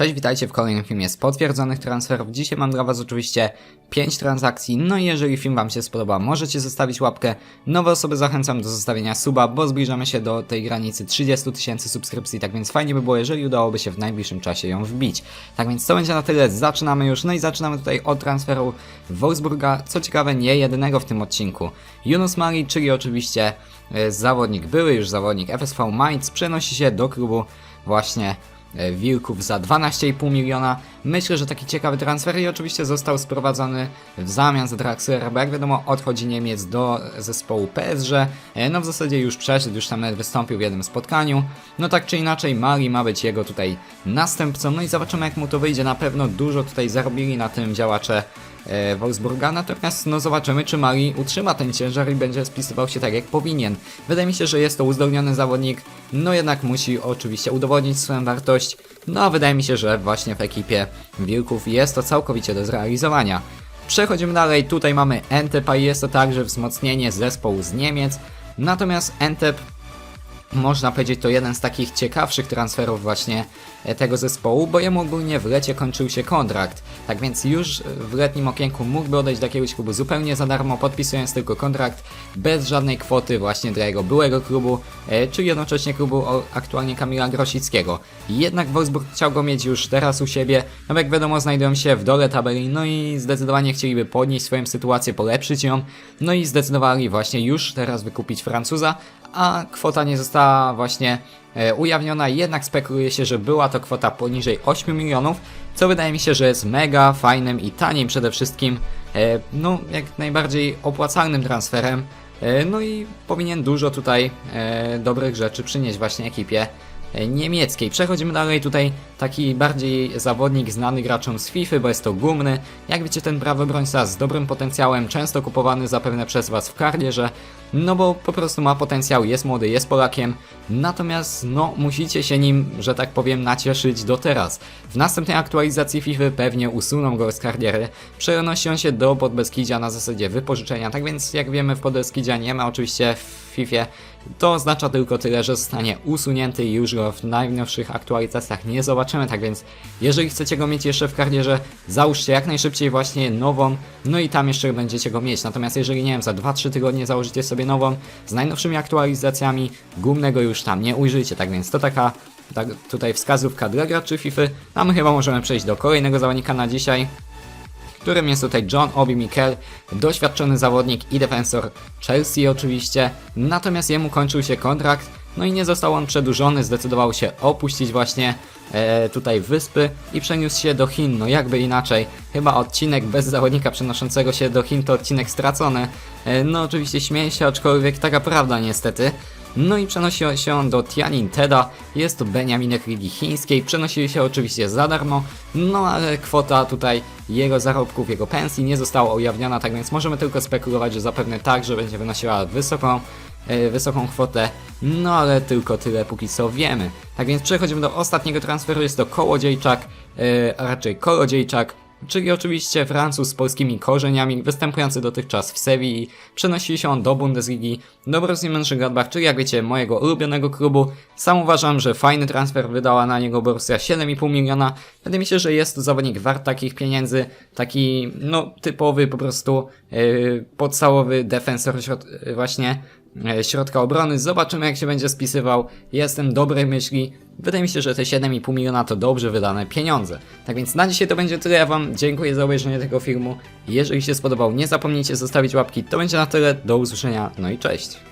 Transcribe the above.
Cześć, witajcie w kolejnym filmie z potwierdzonych transferów. Dzisiaj mam dla Was oczywiście 5 transakcji, no i jeżeli film Wam się spodoba, możecie zostawić łapkę. Nowe osoby zachęcam do zostawienia suba, bo zbliżamy się do tej granicy 30 tysięcy subskrypcji, tak więc fajnie by było, jeżeli udałoby się w najbliższym czasie ją wbić. Tak więc to będzie na tyle, zaczynamy już, no i zaczynamy tutaj od transferu Wolfsburga, co ciekawe nie jedynego w tym odcinku. Yunus Mali, czyli oczywiście e, zawodnik, były już zawodnik FSV Mainz, przenosi się do klubu właśnie Wilków za 12,5 miliona. Myślę, że taki ciekawy transfer i oczywiście został sprowadzony w zamian za Draxlera, bo jak wiadomo odchodzi Niemiec do zespołu PSG. E, No w zasadzie już przeszedł, już tam wystąpił w jednym spotkaniu. No tak czy inaczej Mali ma być jego tutaj następcą, no i zobaczymy jak mu to wyjdzie. Na pewno dużo tutaj zarobili na tym działacze e, Wolfsburga, natomiast no zobaczymy, czy Mali utrzyma ten ciężar i będzie spisywał się tak jak powinien. Wydaje mi się, że jest to uzdolniony zawodnik, no jednak musi oczywiście udowodnić swoją wartość, no a wydaje mi się, że właśnie w ekipie Wilków jest to całkowicie do zrealizowania. Przechodzimy dalej, tutaj mamy Entep, a jest to także wzmocnienie zespołu z Niemiec, natomiast Entep można powiedzieć, to jeden z takich ciekawszych transferów właśnie e, tego zespołu, bo jemu ogólnie w lecie kończył się kontrakt. Tak więc już w letnim okienku mógłby odejść do jakiegoś klubu zupełnie za darmo, podpisując tylko kontrakt bez żadnej kwoty właśnie dla jego byłego klubu, e, czy jednocześnie klubu aktualnie Kamila Grosickiego. Jednak Wolfsburg chciał go mieć już teraz u siebie, no jak wiadomo znajdują się w dole tabeli, no i zdecydowanie chcieliby podnieść swoją sytuację, polepszyć ją, no i zdecydowali właśnie już teraz wykupić Francuza, a kwota nie została właśnie e, ujawniona, jednak spekuluje się, że była to kwota poniżej 8 milionów, co wydaje mi się, że jest mega fajnym i tanim przede wszystkim, e, no jak najbardziej opłacalnym transferem, e, no i powinien dużo tutaj dobrych rzeczy przynieść właśnie ekipie niemieckiej. Przechodzimy dalej, tutaj taki bardziej zawodnik znany graczom z FIFA, bo jest to Gumny. Jak wiecie, ten prawy obrońca z dobrym potencjałem, często kupowany zapewne przez Was w karierze, no bo po prostu ma potencjał, jest młody, jest Polakiem, natomiast no musicie się nim, że tak powiem, nacieszyć do teraz. W następnej aktualizacji FIFA pewnie usuną go z kariery, przenosi on się do Podbeskidzia na zasadzie wypożyczenia, tak więc jak wiemy w Podbeskidzia nie ma oczywiście w FIFA, to oznacza tylko tyle, że zostanie usunięty i już w najnowszych aktualizacjach nie zobaczymy, tak więc jeżeli chcecie go mieć jeszcze w karierze, załóżcie jak najszybciej właśnie nową, no i tam jeszcze będziecie go mieć. Natomiast jeżeli nie wiem, za 2-3 tygodnie założycie sobie nową z najnowszymi aktualizacjami, gumnego już tam nie ujrzycie, tak więc to taka tak, tutaj wskazówka dla graczy FIFA. A my chyba możemy przejść do kolejnego zawodnika na dzisiaj którym jest tutaj John Obi Mikel, doświadczony zawodnik i defensor Chelsea oczywiście, natomiast jemu kończył się kontrakt, no i nie został on przedłużony, zdecydował się opuścić właśnie e, tutaj wyspy i przeniósł się do Chin, no jakby inaczej, chyba odcinek bez zawodnika przenoszącego się do Chin to odcinek stracony, e, no oczywiście śmieję się, aczkolwiek taka prawda niestety, no i przenosi się on do Tianin Teda, jest to Beniaminek Ligi Chińskiej, przenosili się oczywiście za darmo, no ale kwota tutaj jego zarobków, jego pensji nie została ujawniona, tak więc możemy tylko spekulować, że zapewne tak, że będzie wynosiła wysoką, wysoką kwotę, no ale tylko tyle póki co wiemy. Tak więc przechodzimy do ostatniego transferu, jest to Kołodziejczak, e, a raczej Kolodziejczak, czyli oczywiście Francuz z polskimi korzeniami, występujący dotychczas w Sewilli, przenosi się on do Bundesligi, do Borussii Mönchengladbach, czyli jak wiecie, mojego ulubionego klubu. Sam uważam, że fajny transfer wydała na niego Borussia 7,5 miliona. Wydaje mi się, że jest to zawodnik wart takich pieniędzy, taki no typowy po prostu yy, podstawowy defensor właśnie e, środka obrony. Zobaczymy jak się będzie spisywał. Jestem dobrej myśli. Wydaje mi się, że te 7,5 miliona to dobrze wydane pieniądze. Tak więc na dzisiaj to będzie tyle. Ja Wam dziękuję za obejrzenie tego filmu. Jeżeli się spodobał, nie zapomnijcie zostawić łapki. To będzie na tyle. Do usłyszenia. No i cześć.